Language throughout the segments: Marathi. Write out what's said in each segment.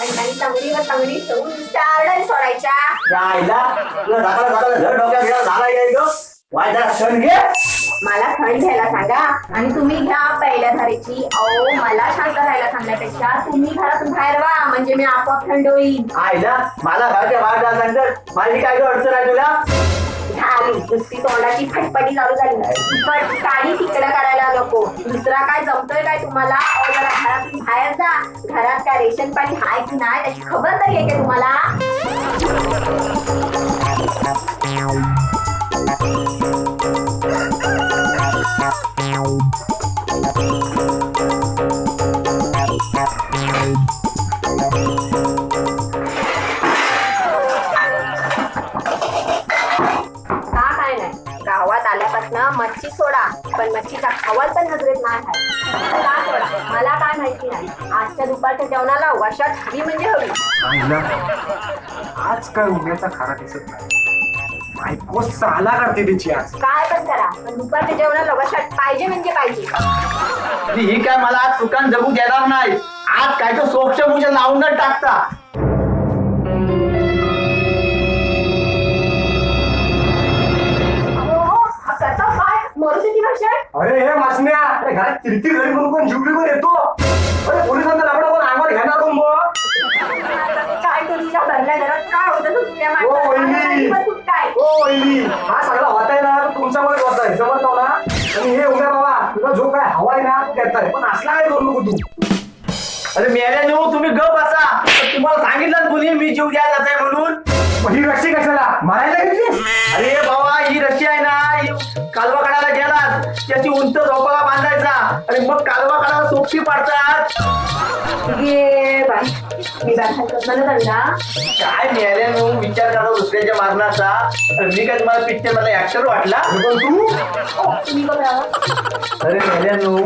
तंगडीवर तंगडी ठेवून नुसत्या आरडाने सोडायच्या. त्या आईला तुला दाखवला दाखवला घर डोक्यात गेला झाला काय ग वाय जरा क्षण घे. मला थंड घ्यायला सांगा. आणि तुम्ही घ्या पहिल्या धारेची. अहो मला शांत राहायला सांगण्यापेक्षा तुम्ही घरातून बाहेर वा म्हणजे मी आपोआप थंड होईल आईला मला घराच्या बाहेर जा सांगत माझी काय अडचण आहे तुला? आली. नुसती तोंडाची फटपटी चालू झाली. पण काही तिकडं करायला नको. दुसरा काय जमतोय काय तुम्हाला? घरातून बाहेर जा. घरात काय रेशन पाणी आहे की नाही त्याची खबर तरी आहे का तुम्हाला? मच्छी सोडा पण मच्छीचा खवाल पण नजरेत नाही आहे. का सोडा? मला काय माहिती नाही. आजच्या दुपारच्या जेवणाला वशात हवी म्हणजे हवी. आईला आज काय उन्हाचा खारा दिसत नाही. बायको साला करते त्याची आज. काय पण करा पण दुपारच्या जेवणाला वशात पाहिजे म्हणजे पाहिजे. आणि ही काय मला आज सुकान जगू देणार नाही. आज काय तो सोक्ष मुझे लावून टाकता. अरे घरी म्हणून कोण जीवली कोण येतो? अरे पोलिसांचा लफडा कोण अंगावर घेणार कोण मग काय तुमच्या भरल्या घरात? काय होतं तुमच्या ओ वहिनी. माणसाला काय? ओ वहिनी. हा सगळा होत आहे ना तो तुमच्यामुळे होत आहे. समजतो ना? आणि हे उद्या बाबा तुला जो काय हवा आहे ना तो आहे पण असला काय करू नको तू? अरे मेल्या नेऊ तुम्ही गप बसा. तुम्हाला सांगितलं ना कोणी मी जीव द्यायला जात आहे म्हणून. मग ही रस्सी कशाला? मारायला घेतली अरे बाबा ही रशी आहे ना ही कालवा काढायला गेलात. त्याची उंच झोपाला बांधायचा. आणि मग कालवा काढायला सोपशी पाडतात. ये. बाई मी बाहेर ना काय विचार करा दुसऱ्याच्या मारण्याचा मी काय तुम्हाला पिक्चर मला ऍक्टर वाटला. पण तू? तुम्ही बघा अरे मेल्यानो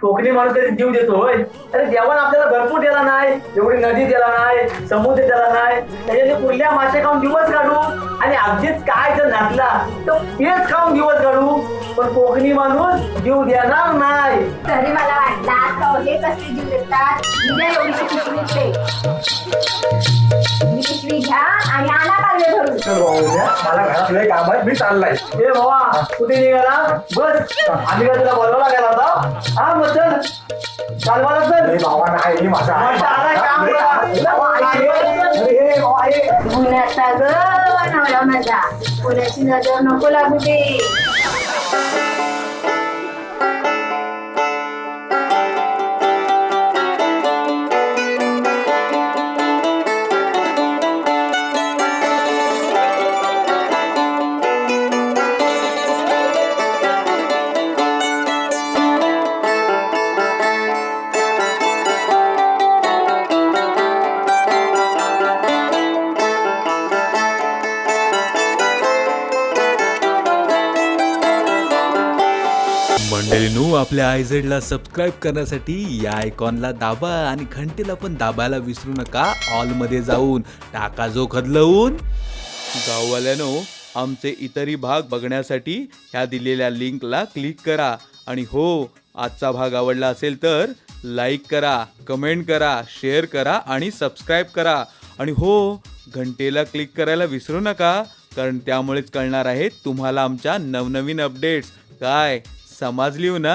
कोकणी माणूस तरी जीव देतो होय? अरे जेवण आपल्याला भरपूर दिला नाही एवढी नदी दिला नाही समुद्र दिला नाही. त्याच्याने कुठल्या मासे खाऊन दिवस काढू? आणि अगदीच काय जर नसला तर तेच खाऊन दिवस काढू? पण कोकणी माणूस जीव देणार नाही. तरी मला वाटलं आता हे कसे जीव देतात? एवढीशी ते ही पिशवी घ्या आणि आणा पाहिजे भरून चल भाऊ उद्या मला घरात लय काम आहे. मी चाललाय. ए बाबा कुठे निघाला? बस. आम्ही काय तुला बोलवला गेला होता? हा मग चल. चालवायला चल. अरे बाबा नाही माझा आहे. माझा आलाय काम आहे. अरे, हे आहे. पुण्याचा ग नवरा माझा. पुण्याची नजर नको लागू दे. मंडळीनू आपल्या आयझेडला सबस्क्राईब करण्यासाठी या आयकॉनला दाबा आणि घंटेला पण दाबायला विसरू नका. ऑलमध्ये जाऊन टाका जो खदलवून गाववाल्यानो आमचे इतरही भाग बघण्यासाठी ह्या दिलेल्या लिंकला क्लिक करा. आणि हो आजचा भाग आवडला असेल तर लाईक करा कमेंट करा शेअर करा आणि सबस्क्राईब करा. आणि हो घंटेला क्लिक करायला विसरू नका कारण त्यामुळेच कळणार आहे तुम्हाला आमच्या नवनवीन अपडेट्स काय? समजली हो ना